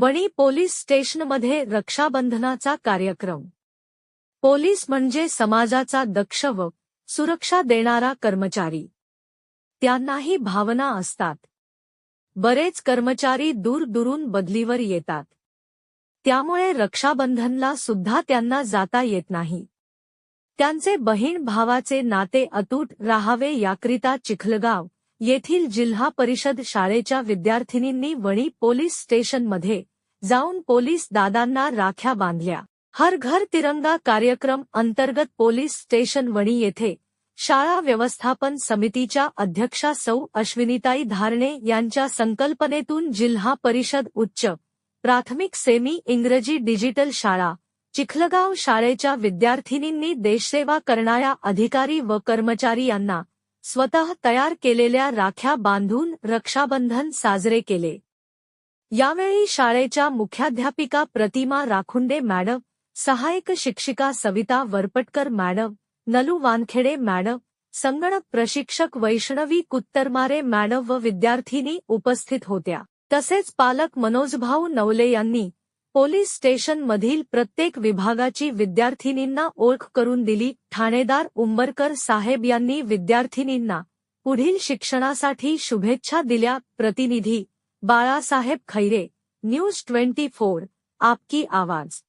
Wani police स्टेशनमध्ये रक्षाबंधनाचा कार्यक्रम. Police म्हणजे समाजाचा दक्ष व सुरक्षा देणारा कर्मचारी. त्यांनाही भावना असतात. बरेच कर्मचारी दूरदुरून बदलीवर येतात. त्यामुळे रक्षाबंधनला सुद्धा त्यांना जाता येत नाही. त्यांचे बहीण भावाचे नाते अतूट राहावे याकरिता चिखलगाव येथील जिल्हा परिषद शाळेच्या विद्यार्थिनींनी वणी पोलीस स्टेशनमध्ये जाऊन पोलीस दादांना राख्या बांधल्या. हर घर तिरंगा कार्यक्रम अंतर्गत पोलीस स्टेशन वणी येथे शाळा व्यवस्थापन समितीच्या अध्यक्षा सौ अश्विनीताई धारणे यांच्या संकल्पनेतून जिल्हा परिषद उच्च प्राथमिक सेमी इंग्रजी डिजिटल शाळा चिखलगाव शाळेच्या विद्यार्थिनींनी देशसेवा करणाऱ्या अधिकारी व कर्मचारी यांना स्वतः तयार केलेल्या राख्या बांधून रक्षाबंधन साजरे केले. यावेळी शाळेच्या मुख्याध्यापिका प्रतिमा राखुंडे मॅडम सहायक शिक्षिका सविता वरपटकर मॅडम नलू वानखेडे मॅडम संगणक प्रशिक्षक वैष्णवी कुत्तरमारे मॅडम व विद्यार्थिनी उपस्थित होत्या. तसेच पालक मनोजभाऊ नवले यांनी पोलीस स्टेशनमधील प्रत्येक विभागाची विद्यार्थिनींना ओळख करून दिली. ठाणेदार उंबरकर साहेब यांनी विद्यार्थिनींना पुढील शिक्षणासाठी शुभेच्छा दिल्या. प्रतिनिधी Balasaheb Khaire news twenty four आपकी आवाज.